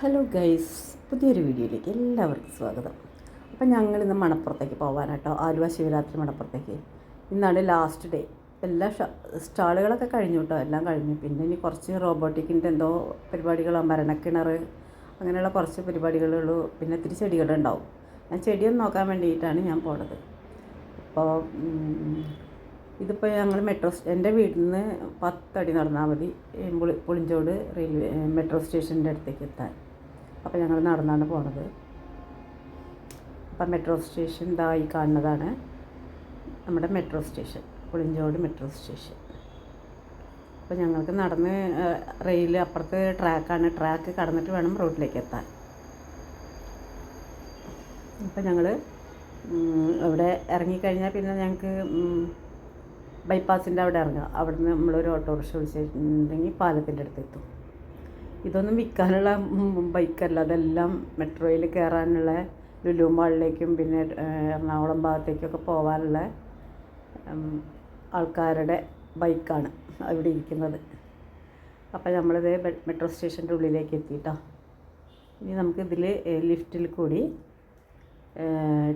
Hello guys പുതിയൊരു വീഡിയോയിലേക്ക് എല്ലാവർക്കും സ്വാഗതം. അപ്പം ഞങ്ങൾ ഇന്ന് മണപ്പുറത്തേക്ക് പോകാനാട്ടോ ആലുവ ശിവരാത്രി മണപ്പുറത്തേക്ക്. ഇന്നാണ് ലാസ്റ്റ് ഡേ എല്ലാ സ്റ്റാളുകളൊക്കെ കഴിഞ്ഞു കേട്ടോ എല്ലാം കഴിഞ്ഞു. പിന്നെ ഇനി കുറച്ച് റോബോട്ടിക്കിന്റെ എന്തോ പരിപാടികൾ മരണക്കിണർ അങ്ങനെയുള്ള കുറച്ച് പരിപാടികളുള്ളൂ. പിന്നെ ഇത്തിരി ചെടികളുണ്ടാവും ഞാൻ ചെടിയൊന്നും നോക്കാൻ വേണ്ടിയിട്ടാണ് ഞാൻ പോണത്. അപ്പോൾ ഇതിപ്പോൾ ഞങ്ങൾ മെട്രോ എന്റെ വീട്ടിൽ നിന്ന് പത്തടി നടന്നാൽ മതി. പുളി പുളിഞ്ചോട് റെയിൽവേ മെട്രോ സ്റ്റേഷന്റെ അടുത്തേക്ക് എത്താൻ. അപ്പോൾ ഞങ്ങൾ നടന്നാണ് പോണത്. അപ്പം മെട്രോ സ്റ്റേഷൻ ഇതാ ഈ കാണുന്നതാണ്. നമ്മുടെ metro station Pulinchodu metro station. അപ്പോൾ ഞങ്ങൾക്ക് നടന്ന് റെയിൽ അപ്പുറത്ത് ട്രാക്കാണ്. ട്രാക്ക് കടന്നിട്ട് വേണം റോഡിലേക്ക് എത്താൻ. അപ്പോൾ ഞങ്ങൾ അവിടെ ഇറങ്ങിക്കഴിഞ്ഞാൽ പിന്നെ ഞങ്ങൾക്ക് ബൈപ്പാസിന്റെ അവിടെ ഇറങ്ങാം. അവിടുന്ന് നമ്മളൊരു ഓട്ടോറിക്ഷ വിളിച്ചിട്ടുണ്ടെങ്കിൽ പാലത്തിന്റെ അടുത്ത് എത്തും ഇതൊന്നും വിൽക്കാനുള്ള ബൈക്കല്ല. അതെല്ലാം മെട്രോയിൽ കയറാനുള്ള ലുലു മാളിലേക്കും പിന്നെ എറണാകുളം ഭാഗത്തേക്കൊക്കെ പോകാനുള്ള ആൾക്കാരുടെ ബൈക്കാണ് അവിടെ ഇരിക്കുന്നത്. അപ്പോൾ നമ്മളിത് മെട്രോ സ്റ്റേഷന്റെ ഉള്ളിലേക്ക് എത്തിയിട്ടോ ഇനി നമുക്ക് ഇതിൽ ലിഫ്റ്റിൽ കൂടി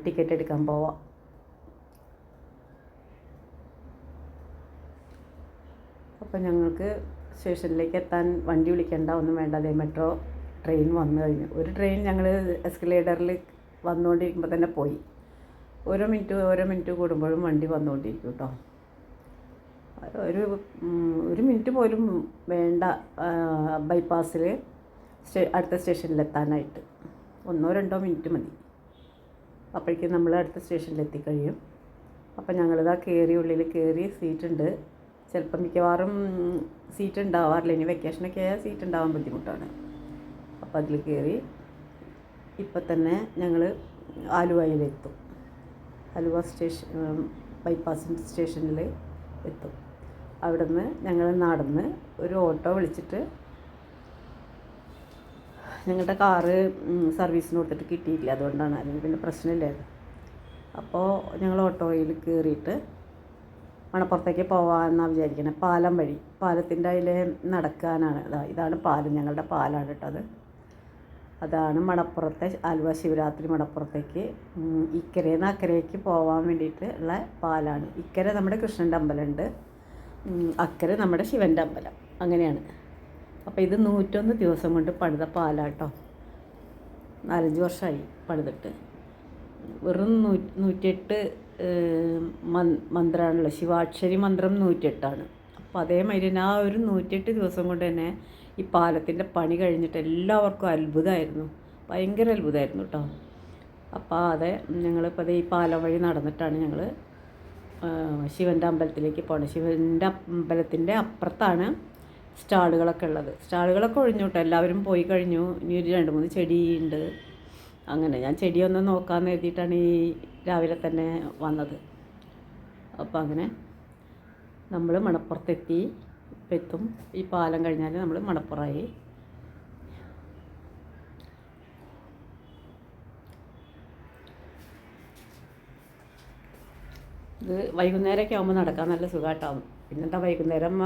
ടിക്കറ്റ് എടുക്കാൻ പോവാം. അപ്പോൾ ഞങ്ങൾക്ക് സ്റ്റേഷനിലേക്ക് എത്താൻ വണ്ടി വിളിക്കേണ്ട ഒന്നും വേണ്ട. അതേ മെട്രോ ട്രെയിൻ വന്നു കഴിഞ്ഞു. ഒരു ട്രെയിൻ ഞങ്ങൾ എസ്കലേറ്ററിൽ വന്നുകൊണ്ടിരിക്കുമ്പോൾ തന്നെ പോയി. ഓരോ മിനിറ്റ് ഓരോ മിനിറ്റ് കൂടുമ്പോഴും വണ്ടി വന്നുകൊണ്ടിരിക്കും കേട്ടോ. ഒരു ഒരു മിനിറ്റ് പോലും വേണ്ട ബൈപ്പാസിൽ സ്റ്റേ അടുത്ത സ്റ്റേഷനിലെത്താനായിട്ട്. ഒന്നോ രണ്ടോ മിനിറ്റ് മതി. അപ്പോഴേക്കും നമ്മൾ അടുത്ത സ്റ്റേഷനിലെത്തിക്കഴിയും. അപ്പം അപ്പോൾ ഞങ്ങളിതാ കയറി ഉള്ളിൽ കയറി സീറ്റുണ്ട്. ചിലപ്പം മിക്കവാറും സീറ്റ് ഉണ്ടാവാറില്ല ഇനി വെക്കേഷനൊക്കെ ആയാൽ സീറ്റ് ഉണ്ടാവാൻ ബുദ്ധിമുട്ടാണ്. അപ്പോൾ അതിൽ കയറി ഇപ്പം തന്നെ ഞങ്ങൾ ആലുവയിലെത്തും ആലുവ സ്റ്റേഷൻ ബൈപ്പാസ് സ്റ്റേഷനിൽ എത്തും. അവിടെ നിന്ന് ഞങ്ങൾ നടന്ന് ഒരു ഓട്ടോ വിളിച്ചിട്ട് ഞങ്ങളുടെ കാറ് സർവീസിന് കൊടുത്തിട്ട് കിട്ടിയില്ല അതുകൊണ്ടാണ്. അല്ലെങ്കിൽ പിന്നെ പ്രശ്നമില്ലായിരുന്നു. അപ്പോൾ ഞങ്ങൾ ഓട്ടോയിൽ കയറിയിട്ട് മണപ്പുറത്തേക്ക് പോകാമെന്നാണ് വിചാരിക്കുന്നത് പാലം വഴി. പാലത്തിന്റെ അതിൽ നടക്കാനാണ്. ഇതാ ഇതാണ് പാലം. ഞങ്ങളുടെ പാലാണ് കേട്ടത് അതാണ് മണപ്പുറത്തെ ആലുവ ശിവരാത്രി മണപ്പുറത്തേക്ക് ഇക്കരയിൽ നിന്ന് അക്കരയ്ക്ക് പോകാൻ വേണ്ടിയിട്ട് ഉള്ള പാലാണ്. ഇക്കരെ നമ്മുടെ കൃഷ്ണന്റെ അമ്പലമുണ്ട്. അക്കരെ നമ്മുടെ ശിവന്റെ അമ്പലം. അങ്ങനെയാണ്. അപ്പോൾ ഇത് നൂറ്റൊന്ന് ദിവസം കൊണ്ട് പണിത പാലാട്ടോ നാലഞ്ച് വർഷമായി പണിതിട്ട്. വെറും നൂ നൂറ്റിയെട്ട് മന്ത്രമാണല്ലോ ശിവാക്ഷരി മന്ത്രം നൂറ്റെട്ടാണ്. അപ്പോൾ അതേമാതിരി തന്നെ ആ ഒരു നൂറ്റെട്ട് ദിവസം കൊണ്ട് തന്നെ ഈ പാലത്തിന്റെ പണി കഴിഞ്ഞിട്ട് എല്ലാവർക്കും അത്ഭുതമായിരുന്നു. ഭയങ്കര അത്ഭുതമായിരുന്നു കേട്ടോ അപ്പോൾ അതെ ഞങ്ങളിപ്പോൾ ഈ പാലം വഴി നടന്നിട്ടാണ് ഞങ്ങൾ ശിവന്റെ അമ്പലത്തിലേക്ക് പോകണം ശിവന്റെ അമ്പലത്തിന്റെ അപ്പുറത്താണ് സ്റ്റാളുകളൊക്കെ ഉള്ളത്. സ്റ്റാളുകളൊക്കെ ഒഴിഞ്ഞു കേട്ടോ എല്ലാവരും പോയി കഴിഞ്ഞു. ഇനി ഒരു രണ്ട് മൂന്ന് ചെടിയുണ്ട്. അങ്ങനെ ഞാൻ ചെടിയൊന്ന് നോക്കാമെന്ന് എഴുതിയിട്ടാണ് ഈ രാവിലെ തന്നെ വന്നത്. അപ്പോൾ അങ്ങനെ നമ്മൾ മണപ്പുറത്തെത്തി എത്തും ഈ പാലം കഴിഞ്ഞാൽ നമ്മൾ മണപ്പുറമായി ഇത് വൈകുന്നേരമൊക്കെ ആകുമ്പോൾ നടക്കാൻ നല്ല സുഖമായിട്ടാവും പിന്നെന്താ വൈകുന്നേരം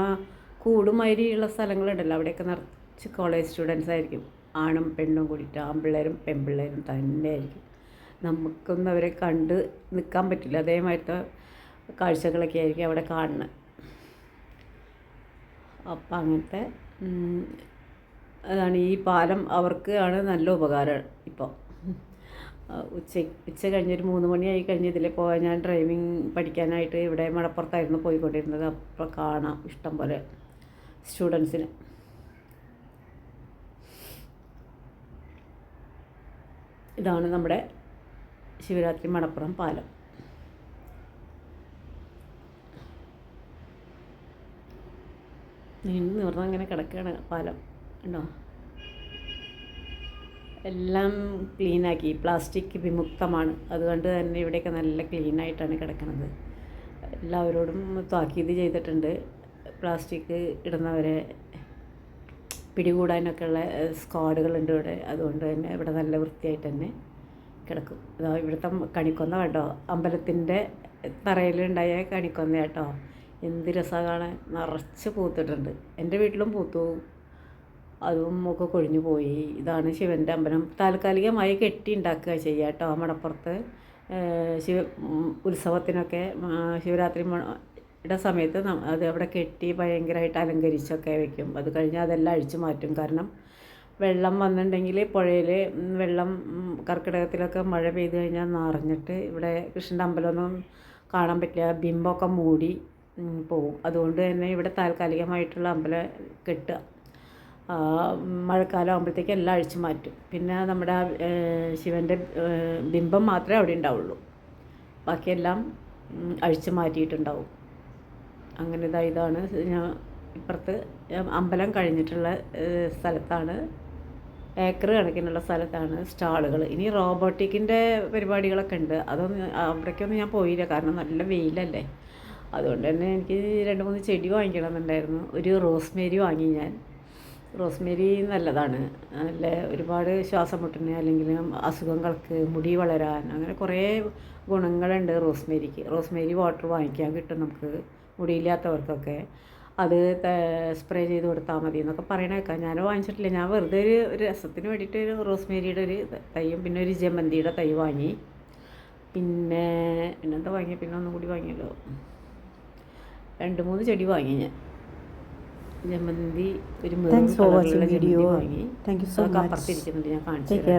കൂടുമാതിരിയുള്ള സ്ഥലങ്ങളുണ്ടല്ലോ അവിടെയൊക്കെ നിറച്ച് കോളേജ് സ്റ്റുഡൻസ് ആയിരിക്കും. ആണും പെണ്ണും കൂടിയിട്ട് ആൺപിള്ളേരും പെൺപിള്ളേരും തന്നെ ആയിരിക്കും നമുക്കൊന്നും അവരെ കണ്ട് നിൽക്കാൻ പറ്റില്ല. അതേമാതിരത്തെ കാഴ്ചകളൊക്കെ ആയിരിക്കും അവിടെ കാണുന്നത് അപ്പം അങ്ങനത്തെ അതാണ് ഈ പാലം അവർക്ക് ആണ് നല്ല ഉപകാരം ഇപ്പോൾ ഉച്ച ഉച്ച കഴിഞ്ഞൊരു മൂന്ന് മണിയായി കഴിഞ്ഞ് ഇതിൽ പോയാൽ ഞാൻ ഡ്രൈവിങ് പഠിക്കാനായിട്ട് ഇവിടെ മലപ്പുറത്തായിരുന്നു പോയിക്കൊണ്ടിരുന്നത്. അപ്പോൾ കാണാം ഇഷ്ടം പോലെ സ്റ്റുഡൻസിന്. ഇതാണ് നമ്മുടെ ശിവരാത്രി മണപ്പുറം പാലം. നീണ്ടു നിവർന്ന് അങ്ങനെ കിടക്കുകയാണ് പാലം ഉണ്ടോ എല്ലാം ക്ലീനാക്കി പ്ലാസ്റ്റിക് വിമുക്തമാണ്. അതുകൊണ്ട് തന്നെ ഇവിടെയൊക്കെ നല്ല ക്ലീനായിട്ടാണ് കിടക്കുന്നത്. എല്ലാവരോടും താക്കീത് ചെയ്തിട്ടുണ്ട്. പ്ലാസ്റ്റിക് ഇടുന്നവരെ പിടികൂടാനൊക്കെ ഉള്ള സ്ക്വാഡുകളുണ്ട് ഇവിടെ. അതുകൊണ്ട് തന്നെ ഇവിടെ നല്ല വൃത്തിയായിട്ട് തന്നെ കിടക്കും. ഇതാ ഇവിടുത്തെ കണിക്കൊന്ന കേട്ടോ അമ്പലത്തിന്റെ തറയിലുണ്ടായ കണിക്കൊന്ന കേട്ടോ. എന്ത് രസമാണ്. കാണാൻ നിറച്ച് പൂത്തിട്ടുണ്ട്. എന്റെ വീട്ടിലും പൂത്തു. അതും ഒക്കെ കൊഴിഞ്ഞു പോയി. ഇതാണ് ശിവന്റെ അമ്പലം. താൽക്കാലികമായി കെട്ടി ഉണ്ടാക്കുക ചെയ്യുക കേട്ടോ. മണപ്പുറത്ത് ശിവ ഉത്സവത്തിനൊക്കെ ശിവരാത്രി യുടെ സമയത്ത് അത് അവിടെ കെട്ടി ഭയങ്കരമായിട്ട് അലങ്കരിച്ചൊക്കെ വെക്കും അത് കഴിഞ്ഞാൽ അതെല്ലാം അഴിച്ചു മാറ്റും. കാരണം വെള്ളം വന്നിട്ടുണ്ടെങ്കിൽ പുഴയിൽ വെള്ളം കർക്കിടകത്തിലൊക്കെ മഴ പെയ്ത് കഴിഞ്ഞാൽ നിറഞ്ഞിട്ട് ഇവിടെ കൃഷ്ണന്റെ അമ്പലമൊന്നും കാണാൻ പറ്റില്ല. ബിംബമൊക്കെ മൂടി പോവും. അതുകൊണ്ട് തന്നെ ഇവിടെ താൽക്കാലികമായിട്ടുള്ള അമ്പലം കെട്ടുക. മഴക്കാലം ആകുമ്പോഴത്തേക്ക് എല്ലാം അഴിച്ചു മാറ്റും. പിന്നെ നമ്മുടെ ശിവന്റെ ബിംബം മാത്രമേ അവിടെ ഉണ്ടാവുള്ളൂ. ബാക്കിയെല്ലാം അഴിച്ചു മാറ്റിയിട്ടുണ്ടാവും. അങ്ങനെ ഇതാ ഇതാണ്. ഞാൻ ഇപ്പുറത്ത് അമ്പലം കഴിഞ്ഞിട്ടുള്ള സ്ഥലത്താണ്. ഏക്കർ കണക്കിനുള്ള സ്ഥലത്താണ് സ്റ്റാളുകൾ ഇനി റോബോട്ടിക്കിന്റെ പരിപാടികളൊക്കെ ഉണ്ട്. അതൊന്നും അവിടേക്കൊന്നും ഞാൻ പോയില്ല. കാരണം നല്ല വെയിലല്ലേ. അതുകൊണ്ട് തന്നെ എനിക്ക് രണ്ട് മൂന്ന് ചെടി വാങ്ങിക്കണമെന്നുണ്ടായിരുന്നു. ഒരു റോസ്മേരി വാങ്ങി ഞാൻ. റോസ്മേരി നല്ലതാണ്. നല്ല ഒരുപാട് ശ്വാസം മുട്ടിന് അല്ലെങ്കിൽ അസുഖങ്ങൾക്ക് മുടി വളരാൻ അങ്ങനെ കുറേ ഗുണങ്ങളുണ്ട് റോസ്മേരിക്ക്. റോസ്മേരി വാട്ടർ വാങ്ങിക്കാൻ കിട്ടും നമുക്ക് മുടിയില്ലാത്തവർക്കൊക്കെ. അത് സ്പ്രേ ചെയ്ത് കൊടുത്താൽ മതി എന്നൊക്കെ പറയണേക്കാം. ഞാൻ വാങ്ങിച്ചിട്ടില്ല. ഞാൻ വെറുതെ ഒരു രസത്തിന് വേണ്ടിയിട്ട് ഒരു റോസ്മേരിയുടെ ഒരു തൈയും പിന്നെ ഒരു ജമന്തിയുടെ തൈ വാങ്ങി. പിന്നെ പിന്നെന്താ വാങ്ങിയ? പിന്നെ ഒന്നും കൂടി വാങ്ങിയല്ലോ. രണ്ട് മൂന്ന് ചെടി വാങ്ങി ഞാൻ. ജമന്തി ഒരു മെറൂൺ വീഡിയോ for കളറിലുള്ള സോ. അപ്പുറത്തിരിക്കുന്നുണ്ട് ഞാൻ കാണിച്ചു Take